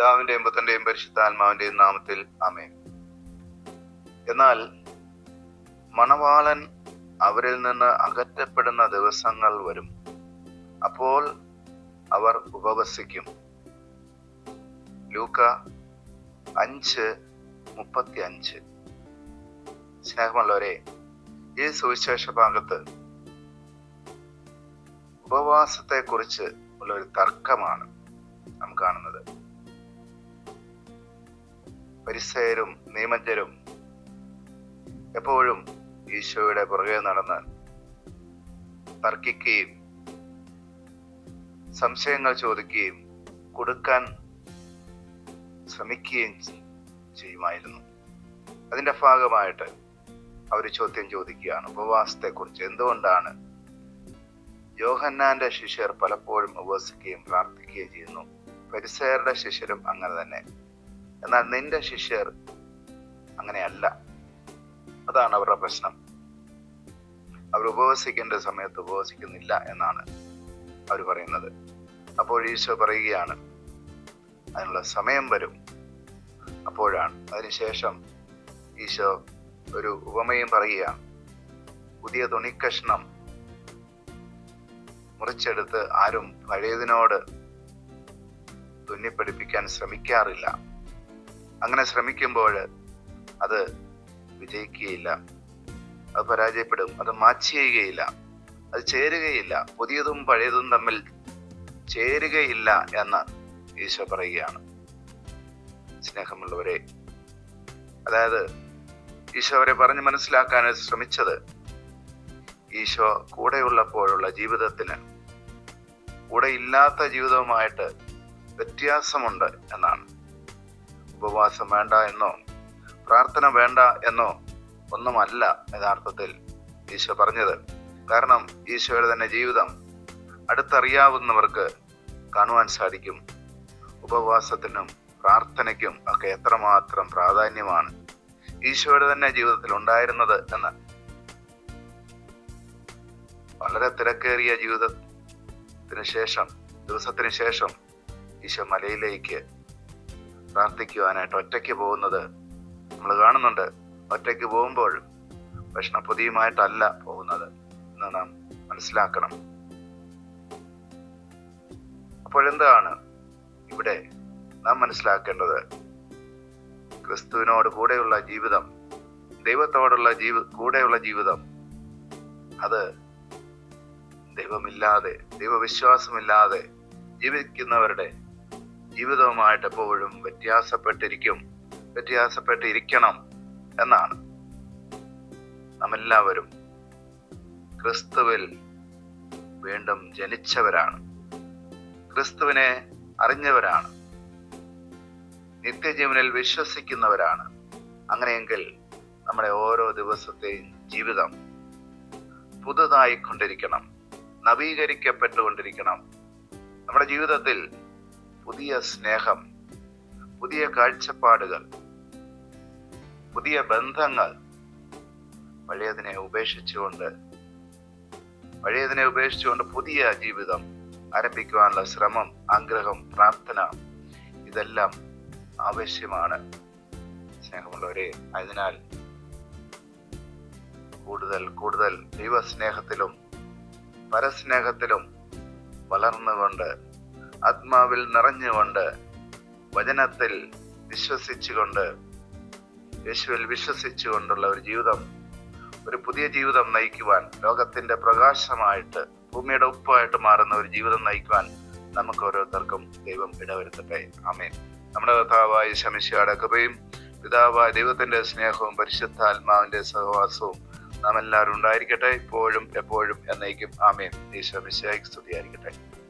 പിതാവിന്റെയും പുത്രന്റെയും പരിശുദ്ധാത്മാവിന്റെയും നാമത്തിൽ അമേ എന്നാൽ മണവാളൻ അവരിൽ നിന്ന് അകറ്റപ്പെടുന്ന ദിവസങ്ങൾ വരും. അപ്പോൾ അവർ ഉപവസിക്കും. ലൂക്ക അഞ്ച് മുപ്പത്തി അഞ്ച് സ്നേഹമുള്ളവരെ ഈ സുവിശേഷ ഭാഗത്ത് ഉപവാസത്തെ കുറിച്ച് ഉള്ള ഒരു തർക്കമാണ് നാം കാണുന്നത്. പരിസയരും നിയമജ്ഞരും എപ്പോഴും ഈശോയുടെ പുറകെ നടന്ന് തർക്കിക്കുകയും സംശയങ്ങൾ ചോദിക്കുകയും കൊടുക്കാൻ ശ്രമിക്കുകയും ചെയ്യുമായിരുന്നു. അതിന്റെ ഭാഗമായിട്ട് അവർ ചോദ്യം ചോദിക്കുകയാണ്. ഉപവാസത്തെക്കുറിച്ച് എന്തുകൊണ്ടാണ് യോഹന്നാന്റെ ശിഷ്യർ പലപ്പോഴും ഉപവസിക്കുകയും പ്രാർത്ഥിക്കുകയും ചെയ്യുന്നു? പരിസയരുടെ ശിഷ്യരും അങ്ങനെ തന്നെ. എന്നാൽ നിന്റെ ശിഷ്യർ അങ്ങനെയല്ല. അതാണ് അവരുടെ പ്രശ്നം. അവർ ഉപവസിക്കേണ്ട സമയത്ത് ഉപവസിക്കുന്നില്ല എന്നാണ് അവർ പറയുന്നത്. അപ്പോൾ ഈശോ പറയുകയാണ് അതിനുള്ള സമയം വരും. അപ്പോഴാണ് അതിനുശേഷം ഈശോ ഒരു ഉപമയും പറയുകയാണ്. പുതിയ തുണിക്കഷ്ണം മുറിച്ചെടുത്ത് ആരും പഴയതിനോട് തുന്നിപ്പിടിപ്പിക്കാൻ ശ്രമിക്കാറില്ല. അങ്ങനെ ശ്രമിക്കുമ്പോൾ അത് വിജയിക്കുകയില്ല. അത് പരാജയപ്പെടും. അത് മാച്ച് ചെയ്യുകയില്ല അത് ചേരുകയില്ല. പുതിയതും പഴയതും തമ്മിൽ ചേരുകയില്ല എന്ന് ഈശോ പറയുകയാണ്. സ്നേഹമുള്ളവരെ അതായത് ഈശോ അവരെ പറഞ്ഞ് മനസ്സിലാക്കാൻ ശ്രമിച്ചത് ഈശോ കൂടെയുള്ളപ്പോഴുള്ള ജീവിതത്തിന് കൂടെ ഇല്ലാത്ത ജീവിതവുമായിട്ട് വ്യത്യാസമുണ്ട് എന്നാണ്. ഉപവാസം വേണ്ട എന്നോ പ്രാർത്ഥന വേണ്ട എന്നോ ഒന്നുമല്ല യഥാർത്ഥത്തിൽ ഈശോ പറഞ്ഞത്. കാരണം ഈശോയുടെ തന്നെ ജീവിതം അടുത്തറിയാവുന്നവർക്ക് കാണുവാൻ സാധിക്കും. ഉപവാസത്തിനും പ്രാർത്ഥനയ്ക്കും ഒക്കെ എത്രമാത്രം പ്രാധാന്യമാണ് ഈശോയുടെ തന്നെ ജീവിതത്തിൽ ഉണ്ടായിരുന്നത് എന്ന്. വളരെ തിരക്കേറിയ ജീവിതത്തിന് ശേഷം ദിവസത്തിന് ശേഷം ഈശോ മലയിലേക്ക് പ്രാർത്ഥിക്കുവാനായിട്ട് ഒറ്റയ്ക്ക് പോകുന്നത് നമ്മൾ കാണുന്നുണ്ട്. ഒറ്റയ്ക്ക് പോകുമ്പോൾ ഭക്ഷണപ്പൊതിയുമായിട്ടല്ല പോകുന്നത് എന്ന് നാം മനസ്സിലാക്കണം. അപ്പോഴെന്താണ് ഇവിടെ നാം മനസ്സിലാക്കേണ്ടത്? ക്രിസ്തുവിനോട് കൂടെയുള്ള ജീവിതം ദൈവത്തോടുള്ള ജീവ കൂടെയുള്ള ജീവിതം അത് ദൈവമില്ലാതെ ദൈവവിശ്വാസമില്ലാതെ ജീവിക്കുന്നവരുടെ ജീവിതവുമായിട്ട് എപ്പോഴും വ്യത്യാസപ്പെട്ടിരിക്കും. വ്യത്യാസപ്പെട്ടിരിക്കണം എന്നാണ്. നമ്മെല്ലാവരും ക്രിസ്തുവിൽ വീണ്ടും ജനിച്ചവരാണ്. ക്രിസ്തുവിനെ അറിഞ്ഞവരാണ്. നിത്യജീവനിൽ വിശ്വസിക്കുന്നവരാണ്. അങ്ങനെയെങ്കിൽ നമ്മുടെ ഓരോ ദിവസത്തെയും ജീവിതം പുതുതായിക്കൊണ്ടിരിക്കണം. നവീകരിക്കപ്പെട്ടുകൊണ്ടിരിക്കണം. നമ്മുടെ ജീവിതത്തിൽ പുതിയ സ്നേഹം പുതിയ കാഴ്ചപ്പാടുകൾ പുതിയ ബന്ധങ്ങൾ. പഴയതിനെ ഉപേക്ഷിച്ചുകൊണ്ട് പഴയതിനെ ഉപേക്ഷിച്ചുകൊണ്ട് പുതിയ ജീവിതം ആരംഭിക്കുവാനുള്ള ശ്രമം ആഗ്രഹം പ്രാർത്ഥന ഇതെല്ലാം ആവശ്യമാണ് സ്നേഹമുള്ളവരെ. അതിനാൽ കൂടുതൽ കൂടുതൽ ദൈവസ്നേഹത്തിലും പരസ്നേഹത്തിലും വളർന്നുകൊണ്ട് ആത്മാവിൽ നിറഞ്ഞുകൊണ്ട് വചനത്തിൽ വിശ്വസിച്ചുകൊണ്ട് യേശുവിൽ വിശ്വസിച്ചുകൊണ്ടുള്ള ഒരു ജീവിതം ഒരു പുതിയ ജീവിതം നയിക്കുവാൻ ലോകത്തിന്റെ പ്രകാശമായിട്ട് ഭൂമിയുടെ ഉപ്പായിട്ട് മാറുന്ന ഒരു ജീവിതം നയിക്കുവാൻ നമുക്ക് ഓരോരുത്തർക്കും ദൈവം ഇടവരുത്തട്ടെ. ആമേൻ. നമ്മുടെ കഥാവായി ശമിശയുടെ കൃപയും പിതാവായ ദൈവത്തിന്റെ സ്നേഹവും പരിശുദ്ധാത്മാവിന്റെ സഹവാസവും നാം എല്ലാവരും ഉണ്ടായിരിക്കട്ടെ ഇപ്പോഴും എപ്പോഴും എന്നേക്കും. ആമേൻ. ഈ മിശിഹായ്ക്ക് സ്തുതിയായിരിക്കട്ടെ.